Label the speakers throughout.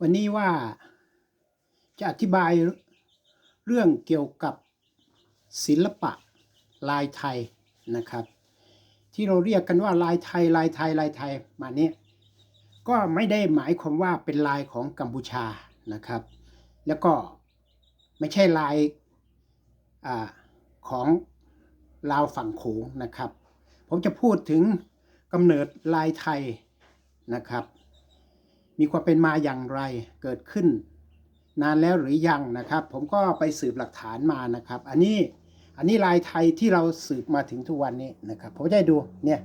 Speaker 1: วันนี้ว่าจะอธิบายเรื่องเกี่ยวกับศิลปะลายไทยนะครับ ที่เราเรียกกันว่าลายไทยลายไทยลายไทยมาเนี้ยก็ไม่ได้หมายความว่าเป็นลายของกัมพูชานะครับ แล้วก็ไม่ใช่ลายอาของลาวฝั่งโขงนะครับ ผมจะพูดถึงกำเนิดลายไทยนะครับ มีความเป็นมาอย่างไรเกิดขึ้น นานแล้วหรือยังนะครับ ผมก็ไปสืบหลักฐานมานะครับ อันนี้อันนี้ลายไทยที่เราสืบมาถึงทุกวันนี้นะครับผมจะให้ดูเนี่ย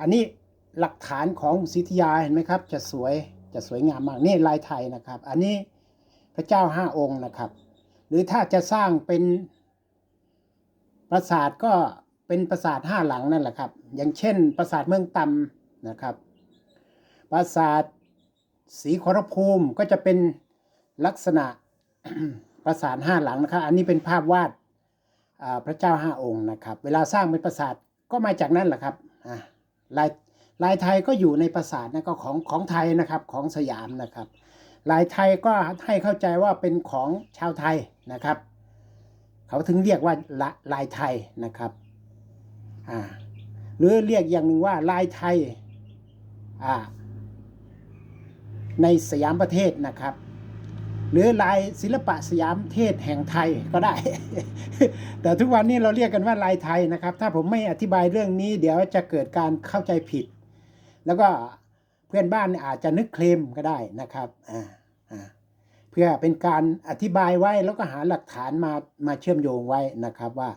Speaker 1: อันนี้หลักฐานของศิทยาเห็นไหมครับ จะสวยจะสวยงามมากนี่ลายไทยนะครับ อันนี้พระเจ้าห้าองค์นะครับ หรือถ้าจะสร้างเป็นปราสาทก็เป็นปราสาทห้าหลังนั่นแหละครับ อย่างเช่นปราสาทเมืองตำนะครับ ปราสาท ศรีขอรภูมิก็จะเป็นลักษณะปราสาทห้าหลังนะครับ อันนี้เป็นภาพวาดพระเจ้าห้าองค์นะครับ เวลาสร้างเป็นปราสาทก็มาจากนั่นแหละครับลายลายไทยก็อยู่ในปราสาทนะก็ของของไทยนะครับของสยามนะครับ ลายไทยก็ให้เข้าใจว่าเป็นของชาวไทยนะครับ เขาถึงเรียกว่าลลายไทยนะครับหรือเรียกอย่างหนึ่งว่าลายไทยอ่า ในสยามประเทศนะครับ หรือลายศิลปะสยามเทศแห่งไทยก็ได้ แต่ทุกวันนี้เราเรียกกันว่าลายไทยนะครับ ถ้าผมไม่อธิบายเรื่องนี้ เดี๋ยวจะเกิดการเข้าใจผิด แล้วก็เพื่อนบ้านอาจจะนึกเคลมก็ได้นะครับอ่าอ่าเพื่อเป็นการอธิบายไว้แล้วก็หาหลักฐานมามาเชื่อมโยงไว้นะครับว่า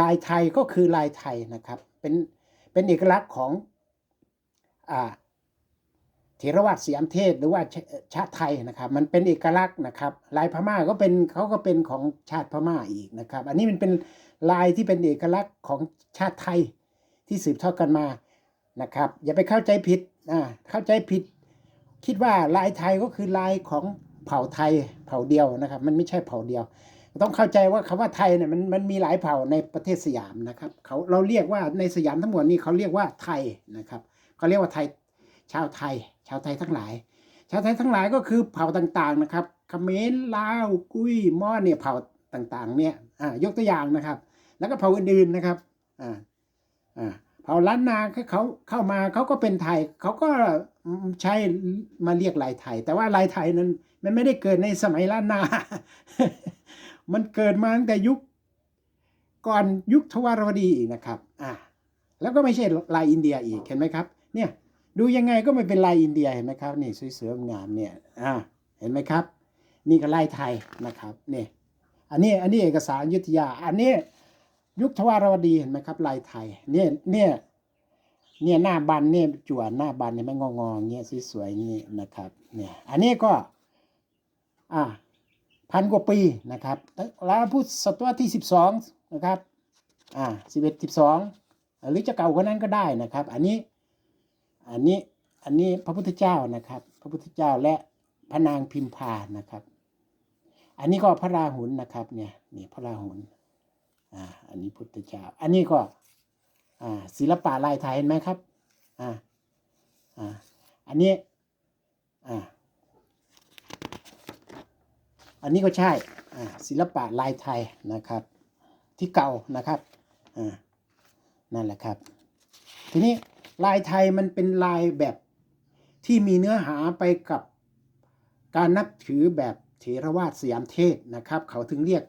Speaker 1: ลายไทยก็คือลายไทยนะครับ เป็นเป็นเอกลักษณ์ของอ่า เทรวาสสยามเทศหรือว่าชาติไทยนะครับ มันเป็นเอกลักษณ์นะครับ ลายพม่าก็เป็นเขาก็เป็นของชาติพม่าอีกนะครับ อันนี้มันเป็นลายที่เป็นเอกลักษณ์ของชาติไทยที่สืบทอดกันมานะครับ อย่าไปเข้าใจผิดอ่าเข้าใจผิด คิดว่าลายไทยก็คือลายของเผ่าไทยเผ่าเดียวนะครับ มันไม่ใช่เผ่าเดียว ต้องเข้าใจว่าคำว่าไทยเนี่ยมันมันมีหลายเผ่าในประเทศสยามนะครับเขาเราเรียกว่าในสยามทั้งหมดนี้เขาเรียกว่าไทยนะครับเขาเรียกว่าไทย ชาวไทย ชาวไทยทั้งหลาย ชาวไทยทั้งหลายก็คือเผ่าต่างๆนะครับเขมรลาวกุ้ยม้อเนี่ยเผ่าต่างๆเนี่ยอ่ายกตัวอย่างนะครับ แล้วก็เผ่าอื่นๆนะครับอ่าอ่าเผ่าล้านนาเขาเข้ามาเขาก็เป็นไทยเขาก็ใช้มาเรียกลายไทย แต่ว่าลายไทยนั้นมันไม่ได้เกิดในสมัยล้านนา มันเกิดมาตั้งแต่ยุคก่อนยุคทวารวดีนะครับอ่าแล้วก็ไม่ใช่ลายอินเดียอีกเห็นไหมครับ เนี่ย ดูยังไงก็ไม่เป็นลายอินเดียเห็นไหมครับนี่สวยๆงามเนี่ยอ่าเห็นไหมครับ นี่ก็ลายไทยนะครับนี่อันนี้อันนี้เอกสารยุทธยา อันนี้ยุคทวารวดีเห็นไหมครับลายไทยเนี่ยเนี่ยเนี่ยหน้าบันเนี่ยจั่วหน้าบันเนี่ยไม่งองๆเงี้ยสวยๆนี่นะครับเนี่ยอันนี้ก็อ่าพันกว่าปีนะครับแล้วพุทธศตวรรษที่สิบสองนะครับอ่าสิบเอ็ดสิบสองหรือจะเก่ากว่านั้นก็ได้นะครับ อันนี้ อันนี้อันนี้พระพุทธเจ้านะครับ พระพุทธเจ้าและพระนางพิมพานะครับ อันนี้ก็พระราหุลนะครับเนี่ยนี่พระราหุลอ่าอันนี้พุทธเจ้า อันนี้ก็อ่าศิลปะลายไทยเห็นไหมครับอ่าอ่าอันนี้อ่าอันนี้ก็ใช่อ่าศิลปะลายไทยนะครับ ที่เก่านะครับอ่านั่นแหละครับ ทีนี้ ลายไทยมันเป็นลายแบบที่มีเนื้อหาไปกับการนับถือแบบเถรวาทสยามเทศนะครับ เขาถึงเรียก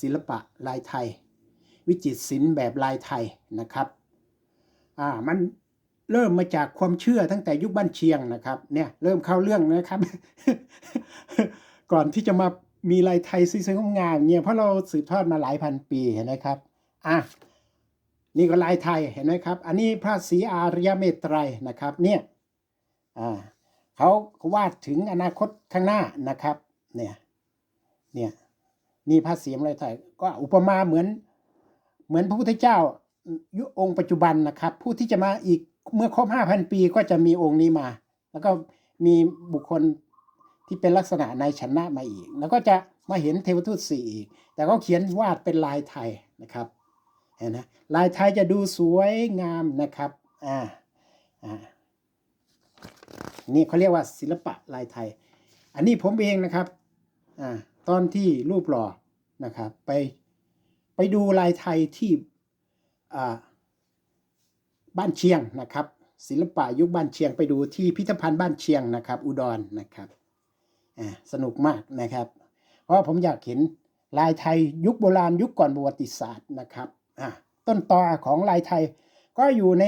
Speaker 1: ศิลปะลายไทย วิจิตรศิลป์แบบลายไทยนะครับอ่ามันเริ่มมาจากความเชื่อตั้งแต่ยุคบ้านเชียงนะครับเนี่ยเริ่มเข้าเรื่องนะครับ ก่อนที่จะมามีลายไทยสวยๆงามเนี่ยเพราะเราสืบทอดมาหลายพันปีเห็นไหมครับอะ นี่ก็ลายไทยเห็นไหมครับ อันนี้พระศรีอารยเมตไตรนะครับเนี่ยเขาวาดถึงอนาคตข้างหน้านะครับเนี่ยเนี่ยนี่พระศรีอารยไทยก็อุปมาเหมือนเหมือนพระพุทธเจ้ายุคองค์ปัจจุบันนะครับ ผู้ที่จะมาอีกเมื่อครบห้าพันปีก็จะมีองค์นี้มา แล้วก็มีบุคคลที่เป็นลักษณะในชนะมาอีก แล้วก็จะมาเห็นเทวทูตสี่อีก แต่เขาเขียนวาดเป็นลายไทยนะครับ นะลายไทยจะดูสวยงามนะครับอ่าอ่านี่เขาเรียกว่าศิลปะลายไทย อันนี้ผมเองนะครับอ่าตอนที่รูปหล่อนะครับไปไปดูลายไทยที่อ่าบ้านเชียงนะครับศิลปะยุคบ้านเชียงไปดูที่พิพิธภัณฑ์บ้านเชียงนะครับ อุดรนะครับอ่าสนุกมากนะครับ เพราะผมอยากเห็นลายไทยยุคโบราณยุคก่อนประวัติศาสตร์นะครับ ต้นตอของลายไทย ก็อยู่ใน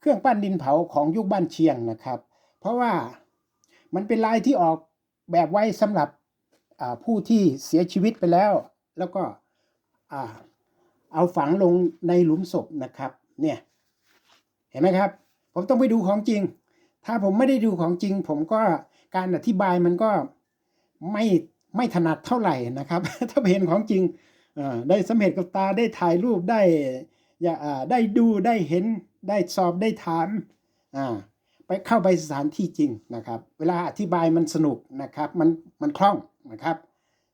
Speaker 1: เครื่องปั้นดินเผาของยุคบ้านเชียงนะครับ เพราะว่ามันเป็นลายที่ออกแบบไว้สำหรับผู้ที่เสียชีวิตไปแล้ว แล้วก็เอาฝังลงในหลุมศพนะครับ เนี่ย เห็นไหมครับ ผมต้องไปดูของจริง ถ้าผมไม่ได้ดูของจริง ผมก็การอธิบายมันก็ไม่ไม่ถนัดเท่าไหร่นะครับ ถ้าเห็นของจริง ได้สำเร็จกับตาได้ถ่ายรูปได้อย่าได้ดูได้เห็นได้สอบได้ถามอ่าไปเข้าไปสถานที่จริงนะครับ เวลาอธิบายมันสนุกนะครับ มันมันคล่องนะครับ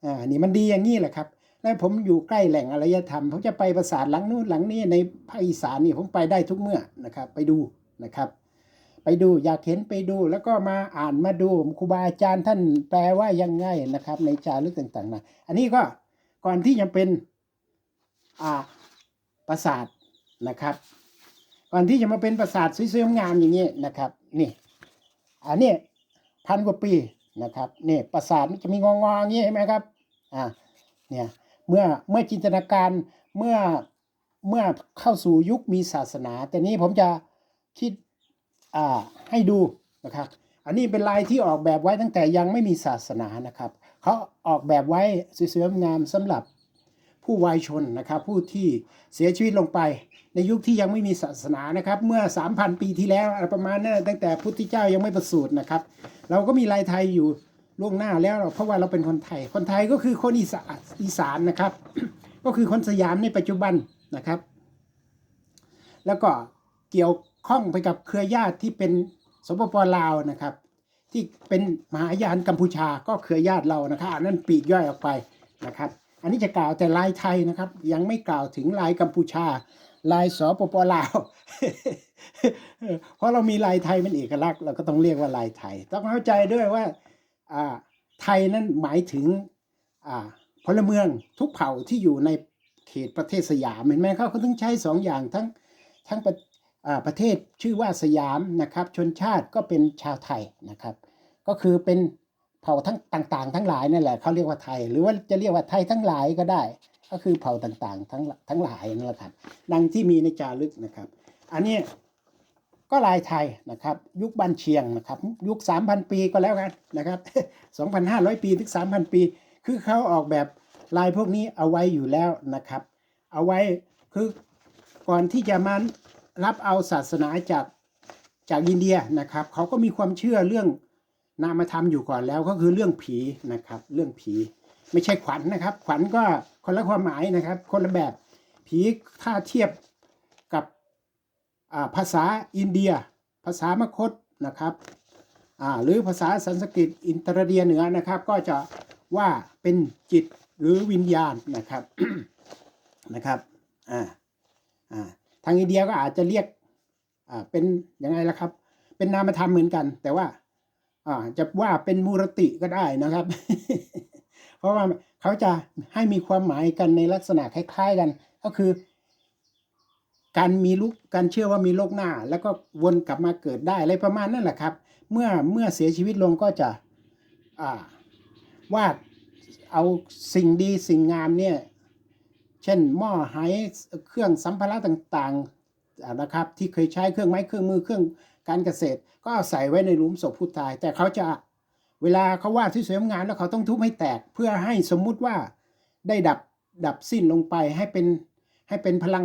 Speaker 1: อ่านี่มันดีอย่างนี้แหละครับ แล้วผมอยู่ใกล้แหล่งอารยธรรมผมจะไปปราสาทหลังนู้นหลังนี้ในภาคอีสานนี่ผมไปได้ทุกเมื่อนะครับ ไปดูนะครับ ไปดูอยากเห็นไปดูแล้วก็มาอ่านมาดูครูบาอาจารย์ท่านแปลว่ายังไงนะครับ ในจารึกต่างๆนะอันนี้ก็ ก่อนที่จะเป็นอ่าปราสาทนะครับ ก่อนที่จะมาเป็นปราสาทสวยๆงามอย่างนี้นะครับนี่อันนี้พันกว่าปีนะครับนี่ปราสาทมันจะมีงองๆอย่างนี้เห็นไหมครับอ่าเนี่ยเมื่อเมื่อจินตนาการเมื่อเมื่อเข้าสู่ยุคมีศาสนา แต่นี้ผมจะคิดอ่าให้ดูนะครับ อันนี้เป็นลายที่ออกแบบไว้ตั้งแต่ยังไม่มีศาสนานะครับ เขาออกแบบไว้สวยๆงามสำหรับผู้วายชนนะครับผู้ที่เสียชีวิตลงไป ในยุคที่ยังไม่มีศาสนานะครับ เมื่อ 3,000 ปีที่แล้วประมาณนั้นตั้งแต่พุทธเจ้ายังไม่ประสูตินะครับ เราก็มีลายไทยอยู่ล่วงหน้าแล้วเพราะว่าเราเป็นคนไทย คนไทยก็คือคนอีสานอีสานนะครับ ก็คือคนสยามในปัจจุบันนะครับ แล้วก็เกี่ยวข้องไปกับเครือญาติที่เป็นสปปลาวนะครับ ที่เป็นมหายานกัมพูชาก็เครือญาติเรานะครับอันนั้นปีกย่อยออกไปนะครับ อันนี้จะกล่าวแต่ลายไทยนะครับ ยังไม่กล่าวถึงลายกัมพูชา ลายสปปลาวเพราะเรามีลายไทยเป็นเอกลักษณ์เราก็ต้องเรียกว่าลายไทย ต้องเข้าใจด้วยว่าอ่าไทยนั้นหมายถึงอ่าพลเมืองทุกเผ่าที่อยู่ในเขตประเทศสยามเห็นไหมเขาเขาต้องใช้สองอย่างทั้งทั้ง ประเทศชื่อว่าสยามนะครับ ชนชาติก็เป็นชาวไทยนะครับ ก็คือเป็นเผ่าทั้งต่างๆ ทั้งหลายนั่นแหละเขาเรียกว่าไทย หรือว่าจะเรียกว่าไทยทั้งหลายก็ได้ ก็คือเผ่าต่างๆ ทั้งทั้งหลายนั่นแหละครับดังที่มีในจารึกนะครับ อันนี้ก็ลายไทยนะครับ ยุคบันเชียงนะครับ ยุค 3,000 ปีก็แล้วกันนะครับ 2,500 ปีถึง 3,000 ปี คือเขาออกแบบลายพวกนี้เอาไว้อยู่แล้วนะครับ เอาไว้คือก่อนที่จะมา รับเอาศาสนาจากจากอินเดียนะครับเขาก็มีความเชื่อเรื่องนามธรรมอยู่ก่อนแล้วก็คือเรื่องผีนะครับ เรื่องผีไม่ใช่ขวัญนะครับ ขวัญก็คนละความหมายนะครับ คนละแบบผีถ้าเทียบกับภาษาอินเดีย ภาษามคตนะครับหรือภาษาสันสกฤตอินเตอร์เดียเหนือนะครับ ก็จะว่าเป็นจิตหรือวิญญาณนะครับนะครับอ่าอ่า ทางอินเดียก็อาจจะเรียกอ่าเป็นยังไงล่ะครับ เป็นนามธรรมเหมือนกัน แต่ว่าอ่าจะว่าเป็นมูรติก็ได้นะครับ เพราะว่าเขาจะให้มีความหมายกันในลักษณะคล้ายๆกัน ก็คือ การมีลุกการเชื่อว่ามีโลกหน้า แล้วก็วนกลับมาเกิดได้อะไรประมาณนั่นแหละครับ เมื่อเมื่อเสียชีวิตลงก็จะอ่าวาดเอาสิ่งดีสิ่งงามเนี่ย เช่นหม้อไหเครื่องสัมภาระต่างๆนะครับที่เคยใช้เครื่องไม้เครื่องมือเครื่องการเกษตร ก็ใส่ไว้ในหลุมศพผู้ตาย แต่เขาจะเวลาเขาวาดที่สวยงามแล้วเขาต้องทุบให้แตกเพื่อให้สมมุติว่าได้ดับดับสิ้นลงไปให้เป็นให้เป็นพลัง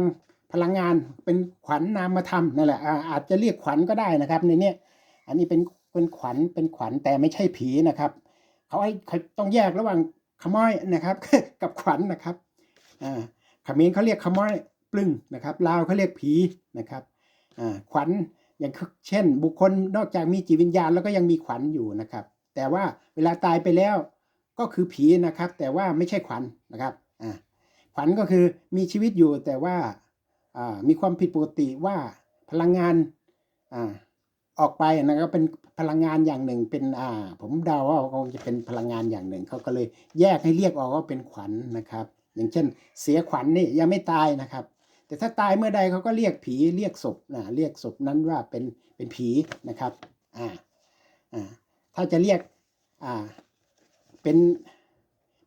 Speaker 1: พลังงานเป็นขวัญนามธรรมนั่นแหละอาอาจจะเรียกขวัญก็ได้นะครับในนี้อันนี้เป็นเป็นขวัญเป็นขวัญแต่ไม่ใช่ผีนะครับ เขาให้ต้องแยกระหว่างขโมยนะครับ กับขวัญนะครับ อ่าเขมรเขาเรียกขม้อยปลึงนะครับลาวเขาเรียกผีนะครับอ่าขวัญอย่างเช่น บุคคลนอกจากมีจิตวิญญาณแล้วก็ยังมีขวัญอยู่นะครับ แต่ว่าเวลาตายไปแล้วก็คือผีนะครับ แต่ว่าไม่ใช่ขวัญนะครับอ่าขวัญก็คือมีชีวิตอยู่แต่ว่าอ่ามีความผิดปกติว่าพลังงานอ่าออกไปนะครับเป็นพลังงานอย่างหนึ่งเป็นอ่า ผมเดาว่าคงจะเป็นพลังงานอย่างหนึ่งเขาก็เลยแยกให้เรียกออกว่าเป็นขวัญนะครับ อย่างเช่น เสียขวัญนี่ยังไม่ตายนะครับ แต่ถ้าตายเมื่อใดเขาก็เรียกผีเรียกศพนะเรียกศพนั้นว่าเป็นเป็นผีนะครับอ่าอ่าถ้าจะเรียกอ่าเป็น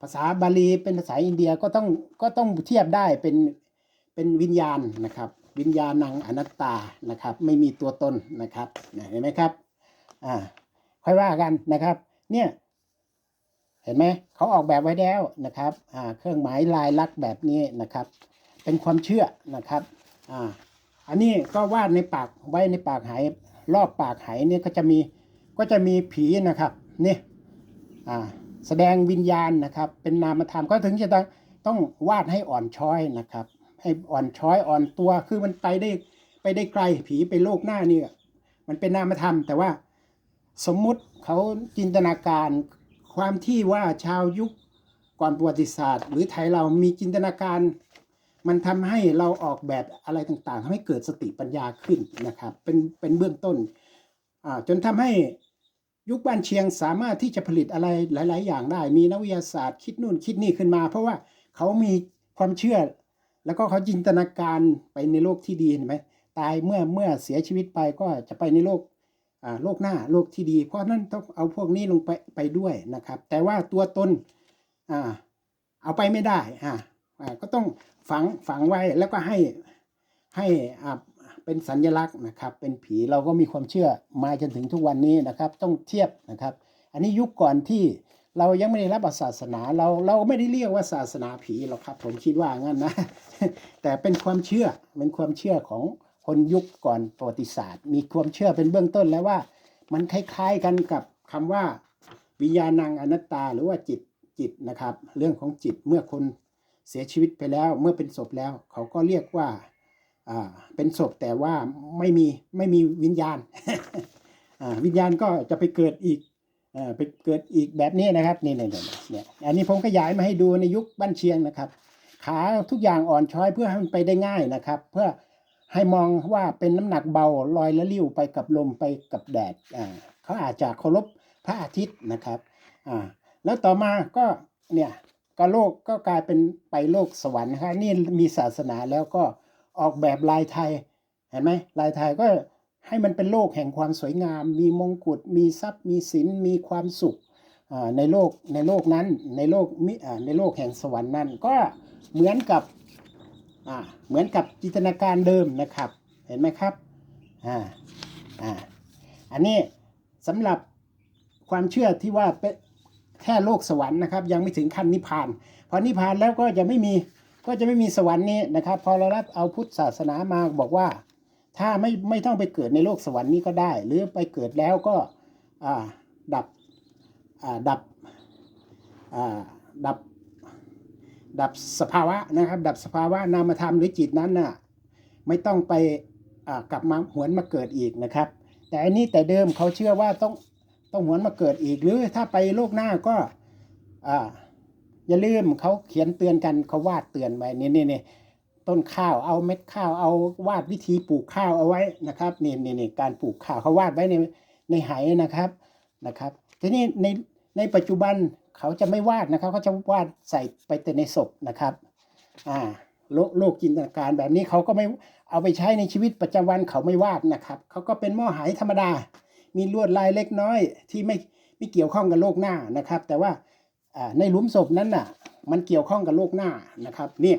Speaker 1: ภาษาบาลีเป็นภาษาอินเดียก็ต้องก็ต้องเทียบได้เป็นเป็นวิญญาณนะครับ วิญญาณังอนัตตานะครับ ไม่มีตัวตนนะครับเห็นไหมครับอ่าค่อยว่ากันนะครับ เนี่ย เห็นไหมเขาออกแบบไว้แล้วนะครับเครื่องหมายลายลักษณ์แบบนี้นะครับ เป็นความเชื่อนะครับออันนี้ก็วาดในปากไว้ในปากไหรอบปากไหเนี่ยก็จะมีก็จะมีผีนะครับนี่แสดงวิญญาณนะครับ เป็นนามธรรมก็ถึงจะต้องต้องวาดให้อ่อนช้อยนะครับ ให้อ่อนช้อยอ่อนตัวคือมันไปได้ไปได้ไกลผีไปโลกหน้านี่มันเป็นนามธรรม แต่ว่าสมมุติเขาจินตนาการ ความที่ว่าชาวยุคก่อนประวัติศาสตร์ หรือไทยเรามีจินตนาการ มันทำให้เราออกแบบอะไรต่างๆทำให้เกิดสติปัญญาขึ้นนะครับ เป็นเป็นเบื้องต้นจนทำให้ยุคบ้านเชียงสามารถที่จะผลิตอะไรหลาย ๆ อย่างได้ มีนักวิทยาศาสตร์คิดนู่นคิดนี่ขึ้นมา เพราะว่าเขามีความเชื่อ แล้วก็เขาจินตนาการไปในโลกที่ดีเห็นไหมตายเมื่อเมื่อเสียชีวิตไปก็จะไปในโลก โลกหน้าโลกที่ดี เพราะนั้นต้องเอาพวกนี้ลงไปไปด้วยนะครับ แต่ว่าตัวตนอเอาไปไม่ได้อ่าก็ต้องฝังฝังไว้แล้วก็ให้ให้อ่าเป็นสัญลักษณ์นะครับ เป็นผีเราก็มีความเชื่อมาจนถึงทุกวันนี้นะครับ ต้องเทียบนะครับ อันนี้ยุคก่อนที่เรายังไม่ได้รับศาสนาเราเราไม่ได้เรียกว่าศาสนาผีหรอกครับ ผมคิดว่างั้นนะ แต่เป็นความเชื่อเป็นความเชื่อของ คนยุคก่อนประวัติศาสตร์ มีความเชื่อเป็นเบื้องต้นแล้วว่า มันคล้ายๆกันกับคำว่า วิญญาณังอนัตตาหรือว่าจิตจิตนะครับ เรื่องของจิตเมื่อคนเสียชีวิตไปแล้ว เมื่อเป็นศพแล้ว เขาก็เรียกว่าเป็นศพแต่ว่าไม่มีไม่มีวิญญาณวิญญาณก็จะไปเกิดอีกอไปเกิดอีกแบบนี้นะครับนี่เนี่ยเนี่ยอันนี้ผมขยายมาให้ดูในยุคบ้านเชียงนะครับ ขาทุกอย่างอ่อนช้อยเพื่อให้มันไปได้ง่ายนะครับ เพื่อ ให้มองว่าเป็นน้ำหนักเบาลอยละลิ้วไปกับลมไปกับแดดอ่าเขาอาจจะเคารพพระอาทิตย์นะครับอ่าแล้วต่อมาก็เนี่ยก็โลกก็กลายเป็นไปโลกสวรรค์นะครับนี่มีศาสนาแล้วก็ออกแบบลายไทยเห็นไหมลายไทยก็ให้มันเป็นโลกแห่งความสวยงาม มีมงกุฎมีทรัพย์ มีสินมีความสุขในโลกในโลกนั้นในโลกในโลกแห่งสวรรค์นั้นก็เหมือนกับ อ่าเหมือนกับจินตนาการเดิมนะครับ เห็นไหมครับอ่าอ่าอันนี้สำหรับความเชื่อที่ว่าเป็นแค่โลกสวรรค์นะครับ ยังไม่ถึงขั้นนิพพาน พอนิพพานแล้วก็จะไม่มีก็จะไม่มีสวรรค์นี้นะครับ พอเรารับเอาพุทธศาสนามาบอกว่า ถ้าไม่ไม่ต้องไปเกิดในโลกสวรรค์นี้ก็ได้ หรือไปเกิดแล้วก็อ่าดับอ่าดับอ่าดับ ดับสภาวะนะครับ ดับสภาวะนามธรรมหรือจิตนั้นน่ะไม่ต้องไปกลับมาหวนมาเกิดอีกนะครับ แต่อันนี้แต่เดิมเขาเชื่อว่าต้องต้องหวนมาเกิดอีก หรือถ้าไปโลกหน้าก็อ่าอย่าลืมเขาเขียนเตือนกันเขาวาดเตือนไว้นี่นี่นี่ต้นข้าวเอาเม็ดข้าวเอาวาดวิธีปลูกข้าวเอาไว้นะครับนี่นี่นี่การปลูกข้าวเขาวาดไว้ในในไหนะครับนะครับ ทีนี้ในในปัจจุบัน เขาจะไม่วาดนะครับเขาจะวาดใส่ไปแต่ในศพนะครับอ่าโลกโลกจินตนาการแบบนี้เขาก็ไม่เอาไปใช้ในชีวิตประจำวันเขาไม่วาดนะครับเขาก็เป็นหม้อหายธรรมดา มีลวดลายเล็กน้อยที่ไม่ไม่เกี่ยวข้องกับโลกหน้านะครับ แต่ว่าอ่าในหลุมศพนั้นน่ะมันเกี่ยวข้องกับโลกหน้านะครับเนี่ย